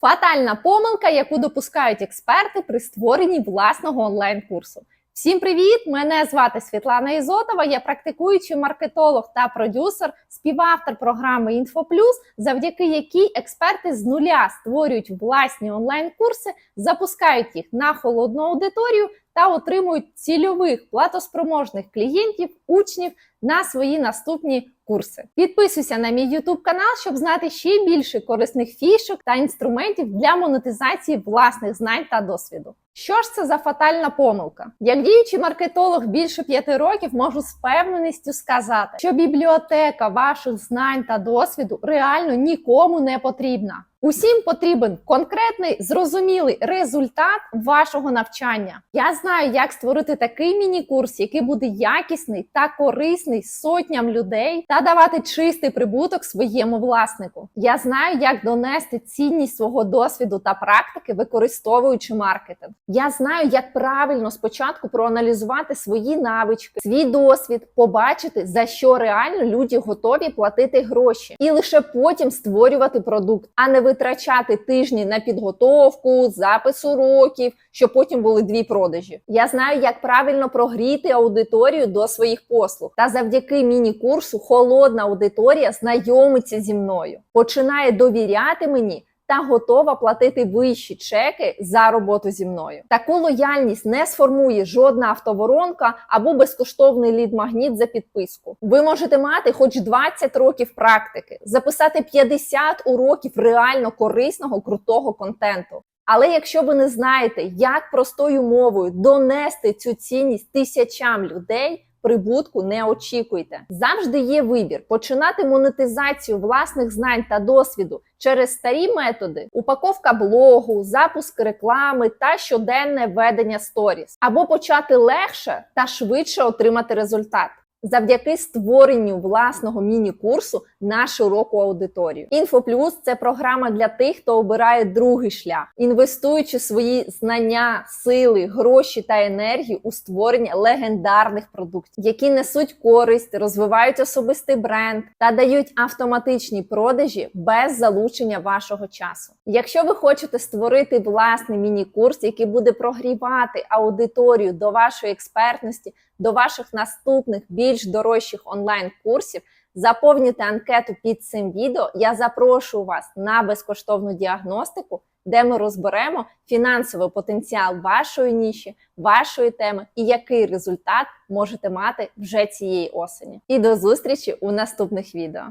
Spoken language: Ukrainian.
Фатальна помилка, яку допускають експерти при створенні власного онлайн-курсу. Всім привіт! Мене звати Світлана Ізотова. Я практикуючий маркетолог та продюсер, співавтор програми «Інфоплюс», завдяки якій експерти з нуля створюють власні онлайн-курси, запускають їх на холодну аудиторію та отримують цільових платоспроможних клієнтів, учнів на свої наступні курси. Підписуйся на мій YouTube канал, щоб знати ще більше корисних фішок та інструментів для монетизації власних знань та досвіду. Що ж це за фатальна помилка? Як діючий маркетолог більше п'яти років можу з певненістю сказати, що бібліотека ваших знань та досвіду реально нікому не потрібна. Усім потрібен конкретний зрозумілий результат вашого навчання. Я знаю, як створити такий міні-курс, який буде якісний та корисний сотням людей та давати чистий прибуток своєму власнику. Я знаю, як донести цінність свого досвіду та практики, використовуючи маркетинг. Я знаю, як правильно спочатку проаналізувати свої навички, свій досвід, побачити за що реально люди готові платити гроші, і лише потім створювати продукт, а не витрачати тижні на підготовку, запис уроків, щоб потім були дві продажі. Я знаю, як правильно прогріти аудиторію до своїх послуг. Та завдяки міні-курсу холодна аудиторія знайомиться зі мною, починає довіряти мені. Та готова платити вищі чеки за роботу зі мною. Таку лояльність не сформує жодна автоворонка або безкоштовний лід-магніт за підписку. Ви можете мати хоч 20 років практики, записати 50 уроків реально корисного крутого контенту. Але якщо ви не знаєте, як простою мовою донести цю цінність тисячам людей. Прибутку не очікуйте. Завжди є вибір починати монетизацію власних знань та досвіду через старі методи: упаковка блогу, запуск реклами та щоденне ведення сторіс, або почати легше та швидше отримати результат. Завдяки створенню власного міні-курсу на широку аудиторію. Інфоплюс це програма для тих, хто обирає другий шлях, інвестуючи свої знання, сили, гроші та енергію у створення легендарних продуктів, які несуть користь, розвивають особистий бренд та дають автоматичні продажі без залучення вашого часу. Якщо ви хочете створити власний міні-курс, який буде прогрівати аудиторію до вашої експертності, до ваших наступних більш дорожчих онлайн-курсів, заповнюйте анкету під цим відео. Я запрошую вас на безкоштовну діагностику, де ми розберемо фінансовий потенціал вашої ніші, вашої теми і який результат можете мати вже цієї осені. І до зустрічі у наступних відео.